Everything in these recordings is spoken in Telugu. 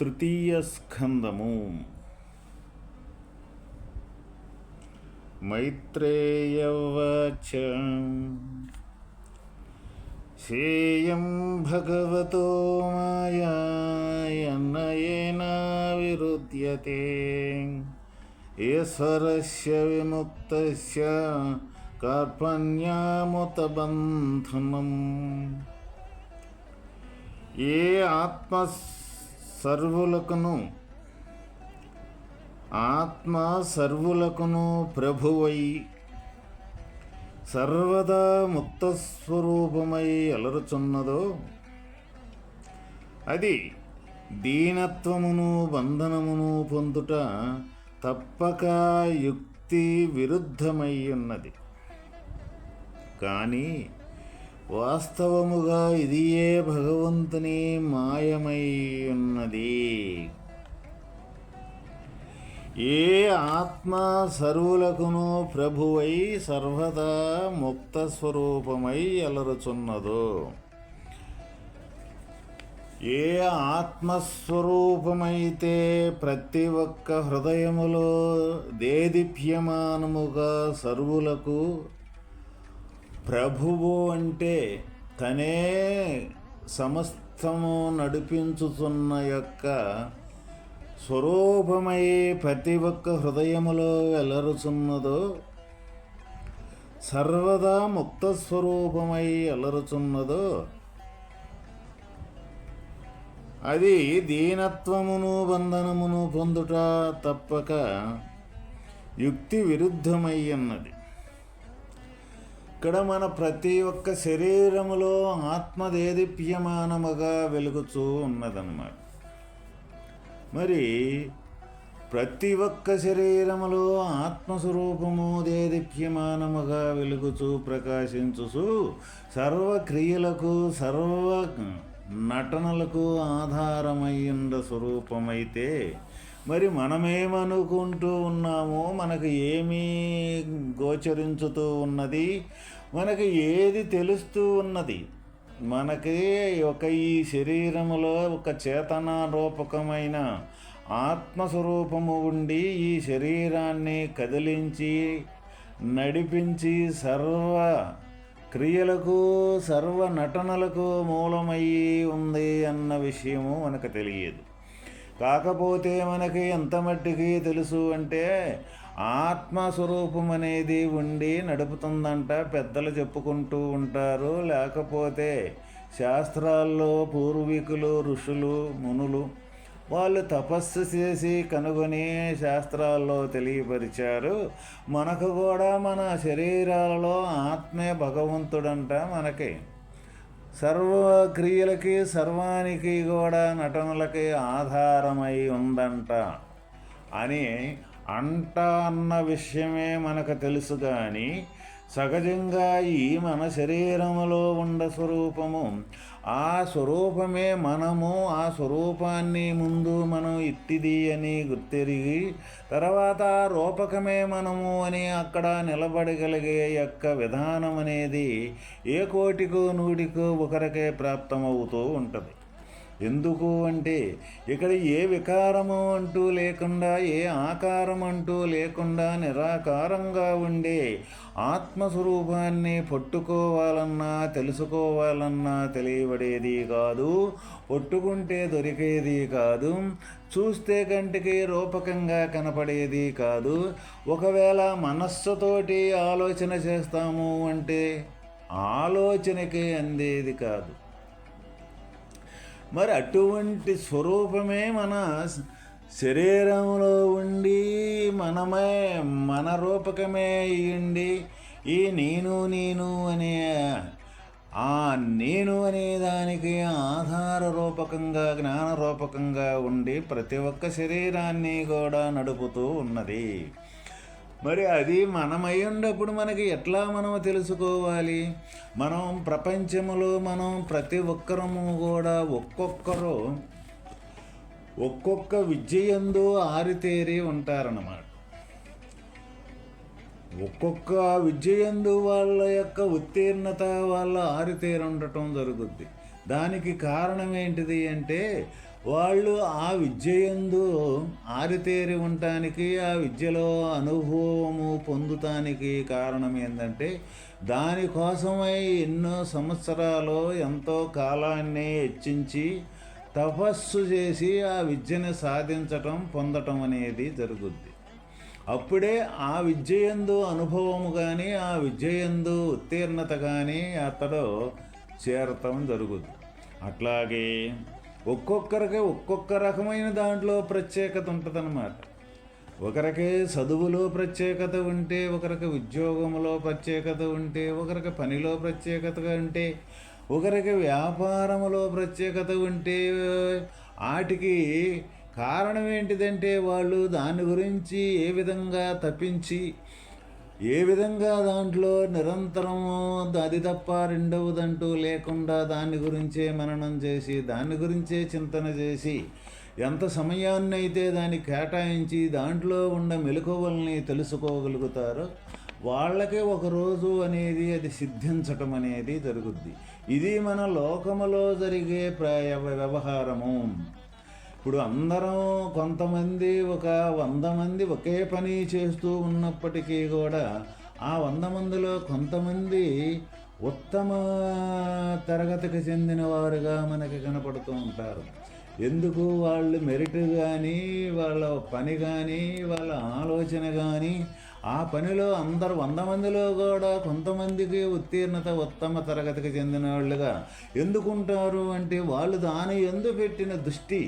తృతీయ స్కందము. మైత్రేయవచ శేయం భగవతో మాయాన్నయేన విరుధ్యతే ఈశ్వరస్య విముక్తస్య కార్పణ్యాముతబంధనం. ఏ ఆత్మస్ సర్వులకును ఆత్మ సర్వులకును ప్రభువై సర్వదా ముక్తస్వరూపమై అలరుచున్నదో అది దీనత్వమును బంధనమును పొందుట తప్పక యుక్తి విరుద్ధమై ఉన్నది. కానీ వాస్తవముగా ఇదియే భగవంతుని మాయమై ఉన్నది ఏ ఆత్మ సర్వులకును ప్రభువై సర్వదా ముక్త స్వరూపమై అలరుచున్నదో ఏ ఆత్మస్వరూపమైతే ప్రతి ఒక్క హృదయములో దేదీప్యమానముగా సర్వులకు ప్రభువు అంటే తనే సమస్తము నడిపించుతున్న యొక్క స్వరూపమై ప్రతి ఒక్క హృదయములో వెలరుచున్నదో సర్వదా ముక్త స్వరూపమై అలరుచున్నదో అది దీనత్వమును బంధనమును పొందుట తప్పక యుక్తి విరుద్ధమై ఉన్నది. ఇక్కడ మన ప్రతి ఒక్క శరీరములో ఆత్మదేది ప్రియమానముగా వెలుగుతూ ఉన్నదన్నమాట. మరి ప్రతి ఒక్క శరీరములో ఆత్మస్వరూపము దేదీప్యమానముగా వెలుగుచూ ప్రకాశించుచు సర్వక్రియలకు సర్వ నటనలకు ఆధారమయ్యుండ స్వరూపమైతే మరి మనమేమనుకుంటూ ఉన్నామో మనకు ఏమీ గోచరించుతూ ఉన్నది మనకి ఏది తెలుస్తూ ఉన్నది మనకి ఒక ఈ శరీరములో ఒక చేతన రూపకమైన ఆత్మస్వరూపము ఉండి ఈ శరీరాన్ని కదిలించి నడిపించి సర్వ క్రియలకు సర్వ నటనలకు మూలమయ్యి ఉంది అన్న విషయము మనకు తెలియదు. కాకపోతే మనకి ఎంత మట్టికి తెలుసు అంటే ఆత్మస్వరూపం అనేది ఉండి నడుపుతుందంట పెద్దలు చెప్పుకుంటూ ఉంటారు. లేకపోతే శాస్త్రాల్లో పూర్వీకులు ఋషులు మునులు వాళ్ళు తపస్సు చేసి కనుగొని శాస్త్రాల్లో తెలియపరిచారు. మనకు కూడా మన శరీరాలలో ఆత్మే భగవంతుడంట మనకి. సర్వ క్రియలకి సర్వానికి కూడా నటనలకి ఆధారమై ఉందంట. అని అంట అన్న విషయమే మనకు తెలుసు కానీ సహజంగా ఈ మన శరీరములో ఉండ స్వరూపము ఆ స్వరూపమే మనము ఆ స్వరూపాన్ని ముందు మనం ఇట్టిది అని గుర్తెరిగి తర్వాత రూపకమే మనము అని అక్కడ నిలబడగలిగే యొక్క విధానం అనేది ఏ కోటికో నూటికో ఒకరికే ప్రాప్తమవుతూ ఉంటుంది. ఎందుకు అంటే ఇక్కడ ఏ వికారము అంటూ లేకుండా ఏ ఆకారం అంటూ లేకుండా నిరాకారంగా ఉండే ఆత్మస్వరూపాన్ని పట్టుకోవాలన్నా తెలుసుకోవాలన్నా తెలియబడేది కాదు పట్టుకుంటే దొరికేది కాదు చూస్తే కంటికి రూపకంగా కనపడేది కాదు. ఒకవేళ మనస్సుతోటి ఆలోచన చేస్తాము అంటే ఆలోచనకి అందేది కాదు. మరి అటువంటి స్వరూపమే మన శరీరంలో ఉండి మనమే మన రూపకమే ఉండి ఈ నేను నేను అనే ఆ నేను అనే దానికి ఆధార రూపకంగా జ్ఞాన రూపకంగా ఉండి ప్రతి ఒక్క శరీరాన్ని కూడా నడుపుతూ ఉన్నది. మరి అది మనమై ఉన్నప్పుడు మనకి ఎట్లా మనం తెలుసుకోవాలి? మనం ప్రపంచంలో మనం ప్రతి ఒక్కరము కూడా ఒక్కొక్కరు ఒక్కొక్క విద్యయందు ఆరితేరి ఉంటారన్నమాట. ఒక్కొక్క విద్యయందు వాళ్ళ యొక్క ఉత్తీర్ణత వాళ్ళ ఆరితేరి ఉండటం జరుగుద్ది. దానికి కారణం ఏంటిది అంటే వాళ్ళు ఆ విద్యయందు ఆరితేరి ఉండటానికి ఆ విద్యలో అనుభవము పొందుటానికి కారణం ఏంటంటే దానికోసమై ఎన్నో సంవత్సరాలు ఎంతో కాలాన్ని హెచ్చించి తపస్సు చేసి ఆ విద్యను సాధించటం పొందటం అనేది జరుగుద్ది. అప్పుడే ఆ విద్యయందు అనుభవము కానీ ఆ విద్యయందు ఉత్తీర్ణత కానీ అతడు చేరటం జరుగుద్ది. అట్లాగే ఒక్కొక్కరికి ఒక్కొక్క రకమైన దాంట్లో ప్రత్యేకత ఉంటుందన్నమాట. ఒకరికి చదువులో ప్రత్యేకత ఉంటే ఒకరికి ఉద్యోగంలో ప్రత్యేకత ఉంటే ఒకరికి పనిలో ప్రత్యేకతగా ఉంటే ఒకరికి వ్యాపారములో ప్రత్యేకత ఉంటే వాటికి కారణం ఏంటిదంటే వాళ్ళు దాని గురించి ఏ విధంగా తప్పించి ఏ విధంగా దాంట్లో నిరంతరం అది తప్ప రెండవదంటూ లేకుండా దాని గురించే మననం చేసి దాని గురించే చింతన చేసి ఎంత సమయాన్ని అయితే దాన్ని కేటాయించి దాంట్లో ఉన్న మెలకువల్ని తెలుసుకోగలుగుతారో వాళ్ళకే ఒకరోజు అనేది అది సిద్ధించటం అనేది జరుగుద్ది. ఇది మన లోకములో జరిగే ప్రాయ వ్యవహారము. ఇప్పుడు అందరం కొంతమంది ఒక వంద మంది ఒకే పని చేస్తూ ఉన్నప్పటికీ కూడా ఆ వంద మందిలో కొంతమంది ఉత్తమ తరగతికి చెందిన వారుగా మనకి కనపడుతూ ఉంటారు. ఎందుకు వాళ్ళు మెరిట్ కానీ వాళ్ళ పని కానీ వాళ్ళ ఆలోచన కానీ ఆ పనిలో అందరు వంద మందిలో కూడా కొంతమందికి ఉత్తీర్ణత ఉత్తమ తరగతికి చెందిన వాళ్ళుగా ఎందుకుంటారు అంటే వాళ్ళు దాని ఎందు పెట్టిన దృష్టి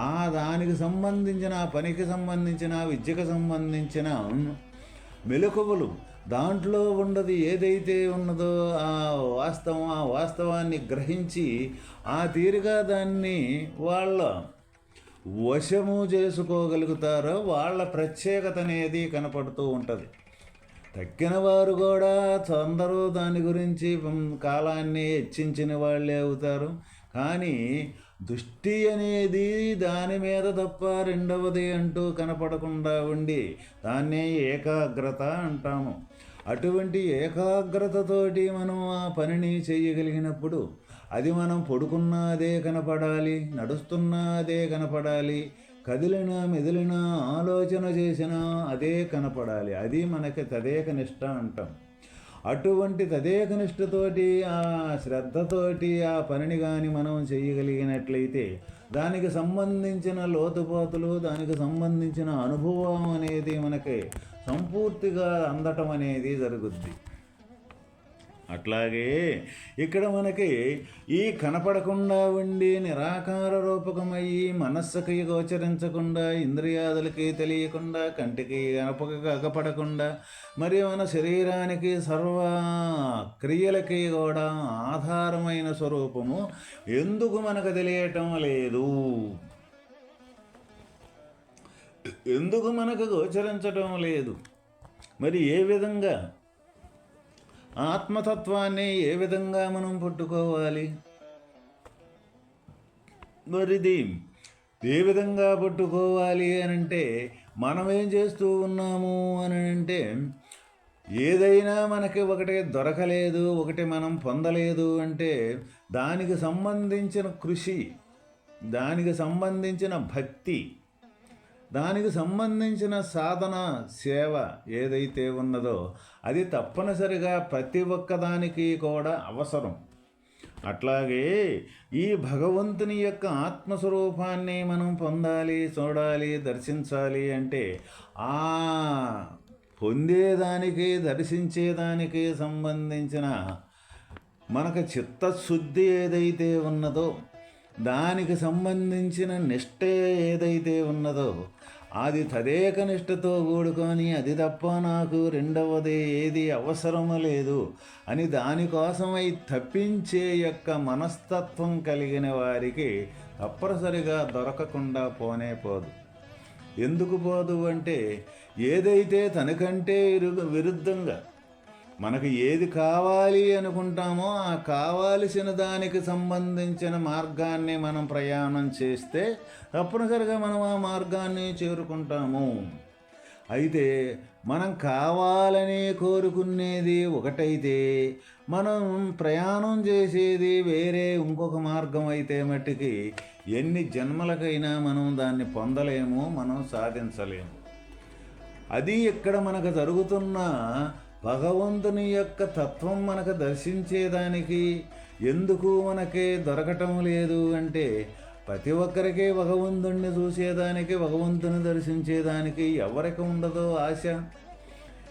ఆ దానికి సంబంధించిన పనికి సంబంధించిన విద్యకు సంబంధించిన మెలకువలు దాంట్లో ఉన్నది ఏదైతే ఉన్నదో ఆ వాస్తవం ఆ వాస్తవాన్ని గ్రహించి ఆ తీరుగా దాన్ని వాళ్ళ వశము చేసుకోగలుగుతారో వాళ్ళ ప్రత్యేకత అనేది కనపడుతూ ఉంటుంది. తగ్గిన వారు కూడా అందరూ దాని గురించి కాలాన్ని హెచ్చించిన వాళ్ళే అవుతారు. కానీ దృష్టి అనేది దాని మీద తప్ప రెండవది అంటూ కనపడకుండా ఉండి దాన్నే ఏకాగ్రత అంటాము. అటువంటి ఏకాగ్రతతోటి మనం ఆ పనిని చేయగలిగినప్పుడు అది మనం పడుకున్నదే అదే కనపడాలి నడుస్తున్నదే అదే కనపడాలి కదిలినా మెదిలినా ఆలోచన చేసినా అదే కనపడాలి. అది మనకి తదేక నిష్ట అంటాం. అటువంటి తదేక నిష్ఠతోటి ఆ శ్రద్ధతోటి ఆ పనిని కానీ మనం చేయగలిగినట్లయితే దానికి సంబంధించిన లోతుపాతులు దానికి సంబంధించిన అనుభవం అనేది మనకి సంపూర్తిగా అందటం అనేది జరుగుద్ది. అట్లాగే ఇక్కడ మనకి ఈ కనపడకుండా ఉండి నిరాకార రూపకమయ్యి మనస్సుకి గోచరించకుండా ఇంద్రియాదులకి తెలియకుండా కంటికి కనపక కగపడకుండా మరి మన శరీరానికి సర్వ క్రియలకి కూడా ఆధారమైన స్వరూపము ఎందుకు మనకు తెలియటం లేదు? ఎందుకు మనకు గోచరించటం లేదు? మరి ఏ విధంగా ఆత్మతత్వాన్ని ఏ విధంగా మనం పట్టుకోవాలి? మరిది ఏ విధంగా పట్టుకోవాలి అని అంటే మనం ఏం చేస్తూ ఉన్నాము అని అంటే ఏదైనా మనకి ఒకటి దొరకలేదు ఒకటి మనం పొందలేదు అంటే దానికి సంబంధించిన కృషి దానికి సంబంధించిన భక్తి దానికి సంబంధించిన సాధన సేవ ఏదైతే ఉన్నదో అది తప్పనిసరిగా ప్రతి ఒక్కదానికి కూడా అవసరం. అట్లాగే ఈ భగవంతుని యొక్క ఆత్మస్వరూపాన్ని మనం పొందాలి చూడాలి దర్శించాలి అంటే ఆ పొందేదానికి దర్శించేదానికి సంబంధించిన మనకు చిత్తశుద్ధి ఏదైతే ఉన్నదో దానికి సంబంధించిన నిష్ట ఏదైతే ఉన్నదో అది తదేక నిష్ఠతో కూడుకొని అది తప్ప నాకు రెండవది ఏది అవసరము లేదు అని దానికోసమై తప్పించే యొక్క మనస్తత్వం కలిగిన వారికి తప్పనిసరిగా దొరకకుండా పోనే పోదు. ఎందుకు పోదు అంటే ఏదైతే తనకంటే విరుద్ధంగా మనకు ఏది కావాలి అనుకుంటామో ఆ కావాల్సిన దానికి సంబంధించిన మార్గాన్ని మనం ప్రయాణం చేస్తే తప్పనిసరిగా మనం ఆ మార్గాన్ని చేరుకుంటాము. అయితే మనం కావాలని కోరుకునేది ఒకటైతే మనం ప్రయాణం చేసేది వేరే ఇంకొక మార్గం అయితే మట్టికి ఎన్ని జన్మలకైనా మనం దాన్ని పొందలేము మనం సాధించలేము. అది ఇక్కడ మనకు జరుగుతున్న భగవంతుని యొక్క తత్వం మనకు దర్శించేదానికి ఎందుకు మనకి దొరకటం లేదు అంటే ప్రతి ఒక్కరికి భగవంతుణ్ణి చూసేదానికి భగవంతుని దర్శించేదానికి ఎవరికి ఉండదో ఆశ.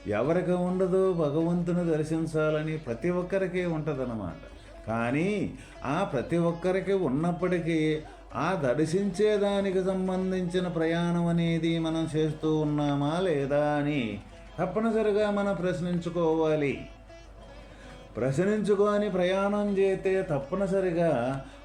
ఎవరికి ఉండదో భగవంతుని దర్శించాలని ప్రతి ఒక్కరికి ఉంటుందన్నమాట. కానీ ఆ ప్రతి ఒక్కరికి ఉన్నప్పటికీ ఆ దర్శించేదానికి సంబంధించిన ప్రయాణం అనేది మనం చేస్తూ ఉన్నామా లేదా అని తప్పనిసరిగా మనం ప్రశ్నించుకోవాలి. ప్రశ్నించుకొని ప్రయాణం చేస్తే తప్పనిసరిగా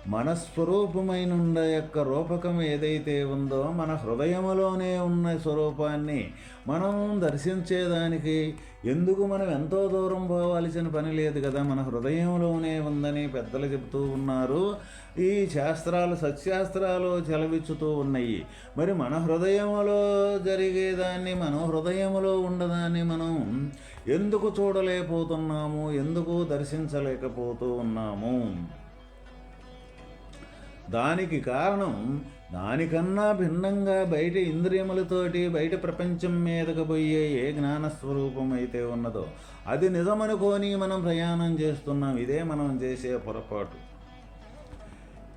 మనస్వరూపమైన యొక్క రూపకం ఏదైతే ఉందో మన హృదయములోనే ఉన్న స్వరూపాన్ని మనం దర్శించేదానికి ఎందుకు మనం ఎంతో దూరం పోవాల్సిన పని లేదు కదా? మన హృదయంలోనే ఉందని పెద్దలు చెబుతూ ఉన్నారు. ఈ శాస్త్రాలు సత్శాస్త్రాలు చెలవిచ్చుతూ ఉన్నాయి. మరి మన హృదయములో జరిగేదాన్ని మన హృదయములో ఉండదాన్ని మనం ఎందుకు చూడలేకపోతున్నాము? ఎందుకు దర్శించలేకపోతూ ఉన్నాము? దానికి కారణం దానికన్నా భిన్నంగా బయట ఇంద్రియములతోటి బయట ప్రపంచం మీదకు పోయే ఏ జ్ఞానస్వరూపం అయితే ఉన్నదో అది నిజమనుకొని మనం ప్రయాణం చేస్తున్నాం. ఇదే మనం చేసే పొరపాటు.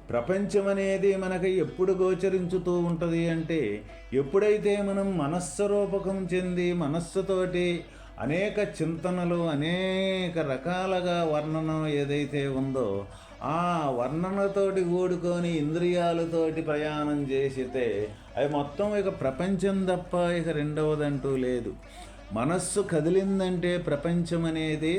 ప్రపంచం అనేది మనకి ఎప్పుడు గోచరించుతూ ఉంటుంది అంటే ఎప్పుడైతే మనం మనస్సరూపకం చెంది మనస్సుతోటి అనేక చింతనలు అనేక రకాలుగా వర్ణనం ఏదైతే ఉందో ఆ వర్ణనతోటి కూడుకొని ఇంద్రియాలతోటి ప్రయాణం చేసితే అవి మొత్తం ఇక ప్రపంచం తప్ప ఇక రెండవదంటూ లేదు. మనస్సు కదిలిందంటే ప్రపంచం అనేది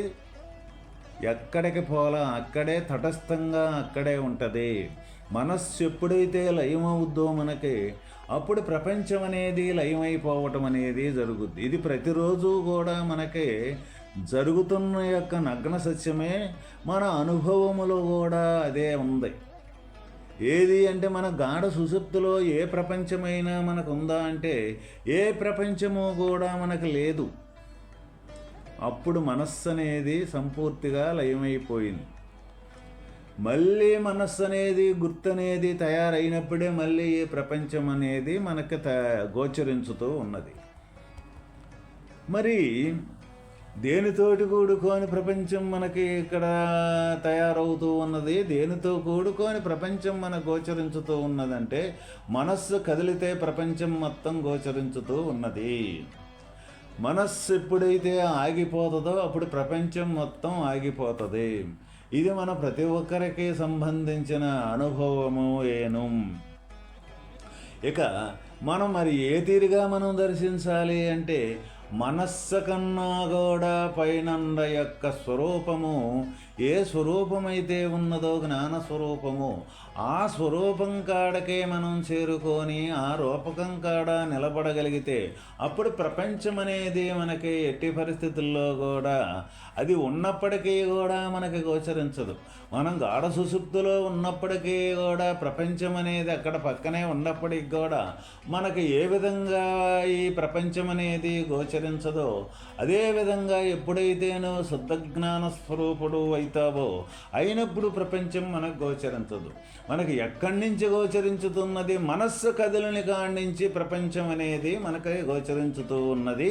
ఎక్కడికి పోలా అక్కడే తటస్థంగా అక్కడే ఉంటుంది. మనస్సు ఎప్పుడైతే లయమవుద్దో మనకి అప్పుడు ప్రపంచం అనేది లయమైపోవటం అనేది జరుగుద్ది. ఇది ప్రతిరోజు కూడా మనకి జరుగుతున్న యొక్క నగ్న సత్యమే మన అనుభవములో కూడా అదే ఉంది. ఏది అంటే మన గాఢ సుషుప్తిలో ఏ ప్రపంచమైనా మనకు ఉందా అంటే ఏ ప్రపంచము కూడా మనకు లేదు. అప్పుడు మనస్సు అనేది సంపూర్తిగా లయమైపోయింది. మళ్ళీ మనస్సు అనేది గుర్తు అనేది తయారైనప్పుడే మళ్ళీ ఈ ప్రపంచం అనేది మనకి త గోచరించుతూ ఉన్నది. మరి దేనితోటి కూడుకొని ప్రపంచం మనకి ఇక్కడ తయారవుతూ ఉన్నది? దేనితో కూడుకొని ప్రపంచం మన గోచరించుతూ ఉన్నదంటే మనస్సు కదిలితే ప్రపంచం మొత్తం గోచరించుతూ ఉన్నది. మనస్సు ఎప్పుడైతే ఆగిపోతుందో అప్పుడు ప్రపంచం మొత్తం ఆగిపోతుంది. ఇది మన ప్రతి ఒక్కరికి సంబంధించిన అనుభవము ఏను. ఇక మనం మరి ఏ తీరుగా మనం దర్శించాలి అంటే మనస్సు కన్నా కూడా పైనంద యొక్క స్వరూపము ఏ స్వరూపమైతే ఉన్నదో జ్ఞాన స్వరూపము ఆ స్వరూపం కాడకే మనం చేరుకొని ఆ రూపకం కాడ నిలబడగలిగితే అప్పుడు ప్రపంచం అనేది మనకి ఎట్టి పరిస్థితుల్లో కూడా అది ఉన్నప్పటికీ కూడా మనకి గోచరించదు. మనం గాఢ సుసుప్తిలో ఉన్నప్పటికీ కూడా ప్రపంచం అనేది అక్కడ పక్కనే ఉన్నప్పటికీ కూడా మనకి ఏ విధంగా ఈ ప్రపంచం అనేది గోచరించదో అదే విధంగా ఎప్పుడైతేనో శుద్ధ జ్ఞాన స్వరూపుడు అవుతావో అయినప్పుడు ప్రపంచం మనకు గోచరించదు. మనకి ఎక్కడి నుంచి గోచరించుతున్నది? మనస్సు కదిలిని కాడి ప్రపంచం అనేది మనకి గోచరించుతూ ఉన్నది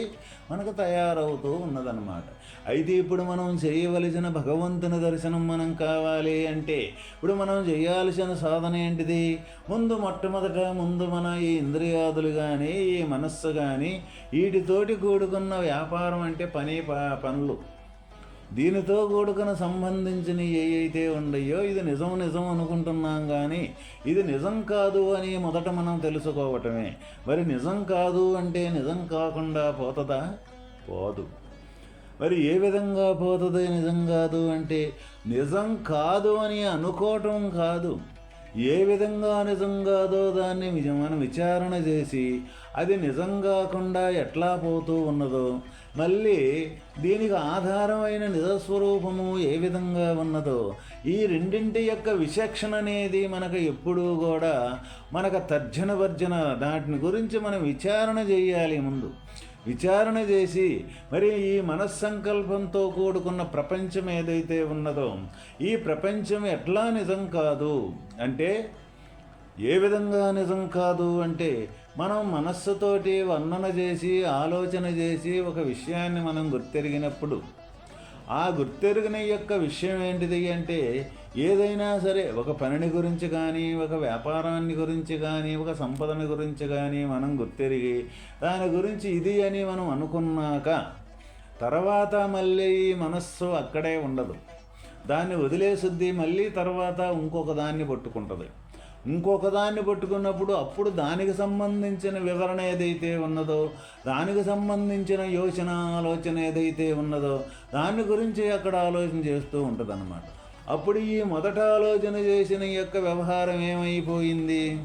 మనకు తయారవుతూ ఉన్నదన్నమాట. అయితే ఇప్పుడు మనం చేయవలసిన భగవంతుని దర్శనం మనం కావాలి అంటే ఇప్పుడు మనం చేయాల్సిన సాధన ఏంటిది? ముందు మొట్టమొదట ముందు మన ఈ ఇంద్రియాదులు కానీ ఈ మనస్సు కానీ వీటితోటి కూడుకున్న వ్యాపారం అంటే పని పనులు. దీనితో కూడుకున్న సంబంధించిన ఏవైతే ఉండయో ఇది నిజం నిజం అనుకుంటున్నాం కానీ ఇది నిజం కాదు అని మొదట మనం తెలుసుకోవటమే. మరి నిజం కాదు అంటే నిజం కాకుండా పోతుందా? పోదు. మరి ఏ విధంగా పోతుంది నిజం కాదు అంటే నిజం కాదు అని అనుకోవటం కాదు. ఏ విధంగా నిజం కాదో దాన్ని మనం విచారణ చేసి అది నిజం కాకుండా ఎట్లా పోతూ ఉన్నదో మళ్ళీ దీనికి ఆధారమైన నిజస్వరూపము ఏ విధంగా ఉన్నదో ఈ రెండింటి యొక్క విచక్షణ అనేది మనకు ఎప్పుడూ కూడా మనకు తర్జన భర్జన దాటిని గురించి మనం విచారణ చేయాలి ముందు. విచారణ చేసి మరి ఈ మనస్సంకల్పంతో కూడుకున్న ప్రపంచం ఏదైతే ఉన్నదో ఈ ప్రపంచం ఎట్లా నిజం కాదు అంటే ఏ విధంగా నిజం కాదు అంటే మనం మనస్సుతోటి వర్ణన చేసి ఆలోచన చేసి ఒక విషయాన్ని మనం గుర్తెరిగినప్పుడు ఆ గుర్తెరిగిన యొక్క విషయం ఏంటిది అంటే ఏదైనా సరే ఒక పనిని గురించి కానీ ఒక వ్యాపారాన్ని గురించి కానీ ఒక సంపదని గురించి కానీ మనం గుర్తెరిగి దాని గురించి ఇది అని మనం అనుకున్నాక తర్వాత మళ్ళీ ఈ మనస్సు అక్కడే ఉండదు. దాన్ని వదిలేసుద్ది మళ్ళీ తర్వాత ఇంకొక దాన్ని పట్టుకుంటుంది. ఇంకొక దాన్ని పట్టుకున్నప్పుడు అప్పుడు దానికి సంబంధించిన వివరణ ఏదైతే ఉన్నదో దానికి సంబంధించిన యోచన ఆలోచన ఏదైతే ఉన్నదో దాని గురించి అక్కడ ఆలోచన చేస్తూ ఉంటుంది అప్పుడు ఈ మొదట ఆలోచన చేసిన యొక్క వ్యవహారం ఏమైపోయింది?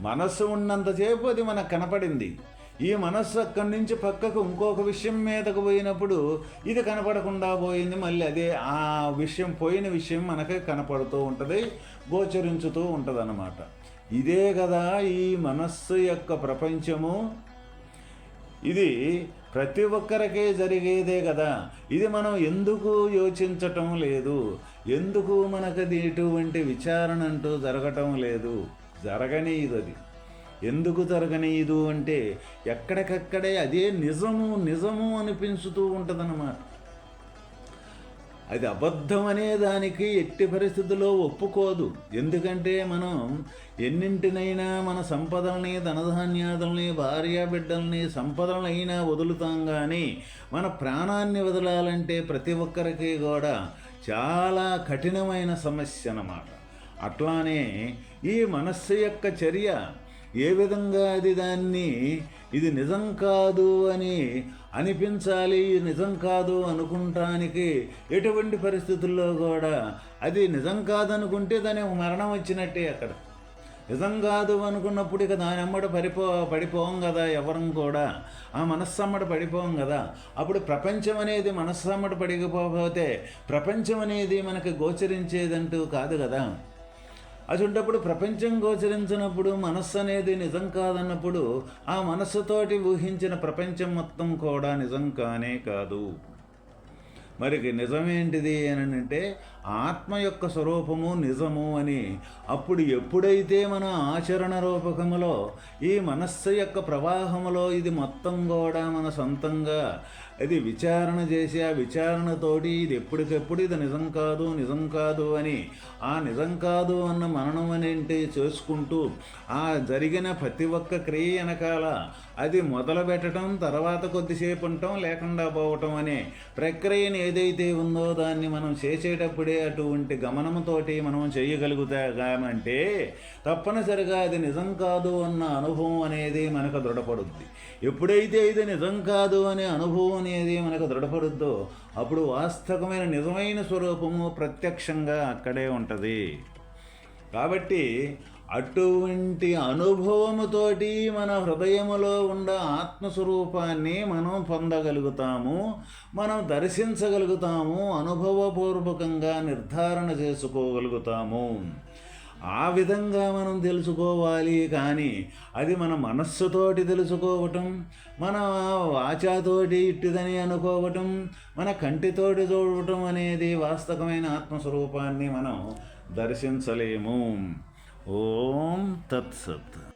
మనస్సు ఉన్నంతసేపు అది మనకు కనపడింది. ఈ మనస్సు అక్కడి నుంచి పక్కకు ఇంకొక విషయం మీదకు పోయినప్పుడు ఇది కనపడకుండా పోయింది. మళ్ళీ అదే ఆ విషయం పోయిన విషయం మనకి కనపడుతూ ఉంటుంది గోచరించుతూ ఉంటుంది అన్నమాట ఇదే కదా ఈ మనస్సు యొక్క ప్రపంచము. ఇది ప్రతి ఒక్కరికే జరిగేదే కదా. ఇది మనం ఎందుకు యోచించటం లేదు? ఎందుకు మనకు ఎటువంటి విచారణ అంటూ జరగటం లేదు? జరగనీయదు అది ఎందుకు జరగనీయదు అంటే ఎక్కడికక్కడే అదే నిజము నిజము అనిపించుతూ ఉంటుందన్నమాట. అది అబద్ధం అనే దానికి ఎట్టి పరిస్థితుల్లో ఒప్పుకోదు. ఎందుకంటే మనం ఎన్నింటినైనా మన సంపదల్ని ధనధాన్యాదుల్ని భార్యా బిడ్డల్ని సంపదలనైనా వదులుతాం కానీ మన ప్రాణాన్ని వదలాలంటే ప్రతి ఒక్కరికి కూడా చాలా కఠినమైన సమస్య అన్నమాట. అట్లానే ఈ మనస్సు యొక్క చర్య ఏ విధంగా అది దాన్ని ఇది నిజం కాదు అని అనిపించాలి ఇది నిజం కాదు అనుకుంటానికి ఎటువంటి పరిస్థితుల్లో కూడా అది నిజం కాదనుకుంటే దాని మరణం వచ్చినట్టే అక్కడ. నిజం కాదు అనుకున్నప్పుడు ఇక దాని అమ్మడ పడిపో పడిపోం కదా ఎవరం కూడా. ఆ మనస్సమ్మట పడిపోం కదా. అప్పుడు ప్రపంచం అనేది మనస్సమ్మట పడిపోతే ప్రపంచం అనేది మనకి గోచరించేదంటూ కాదు కదా. అటువంటప్పుడు ప్రపంచం గోచరించినప్పుడు మనస్సు అనేది నిజం కాదన్నప్పుడు ఆ మనస్సుతోటి ఊహించిన ప్రపంచం మొత్తం కూడా నిజం కానే కాదు. మరి నిజమేంటిది అని అంటే ఆత్మ యొక్క స్వరూపము నిజము అని. అప్పుడు ఎప్పుడైతే మన ఆచరణ రూపకములో ఈ మనస్సు యొక్క ప్రవాహములో ఇది మొత్తం కూడా మన సొంతంగా ఇది విచారణ చేసి ఆ విచారణతోటి ఇది ఎప్పటికెప్పుడు ఇది నిజం కాదు నిజం కాదు అని ఆ నిజం కాదు అన్న మననం అనేంటి చేసుకుంటూ ఆ జరిగిన ప్రతి ఒక్క క్రియ వెనకాల అది మొదలు పెట్టడం తర్వాత కొద్దిసేపు ఉండటం లేకుండా పోవటం అనే ప్రక్రియను ఏదైతే ఉందో దాన్ని మనం చేసేటప్పుడే అటువంటి గమనంతోటి మనం చేయగలుగుతామంటే తప్పనిసరిగా అది నిజం కాదు అన్న అనుభవం అనేది మనకు దృఢపడుద్ది. ఎప్పుడైతే ఇది నిజం కాదు అనే అనుభవం అనేది మనకు దృఢపడుద్దో అప్పుడు వాస్తవమైన నిజమైన స్వరూపము ప్రత్యక్షంగా అక్కడే ఉంటుంది. కాబట్టి అటువంటి అనుభవముతోటి మన హృదయములో ఉన్న ఆత్మస్వరూపాన్ని మనం పొందగలుగుతాము మనం దర్శించగలుగుతాము అనుభవపూర్వకంగా నిర్ధారణ చేసుకోగలుగుతాము. ఆ విధంగా మనం తెలుసుకోవాలి కానీ అది మన మనస్సుతోటి తెలుసుకోవటం మన వాచాతోటి ఇట్టిదని అనుకోవటం మన కంటితోటి చూడటం అనేది వాస్తవమైన ఆత్మస్వరూపాన్ని మనం దర్శించలేము. Om Tat Sat.